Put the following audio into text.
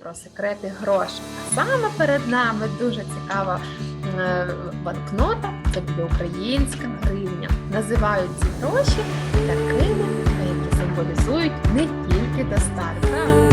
Про секрети грошей. А саме перед нами дуже цікава е, банкнота. Це буде українська гривня. Називають ці гроші такими, які символізують не тільки достаток.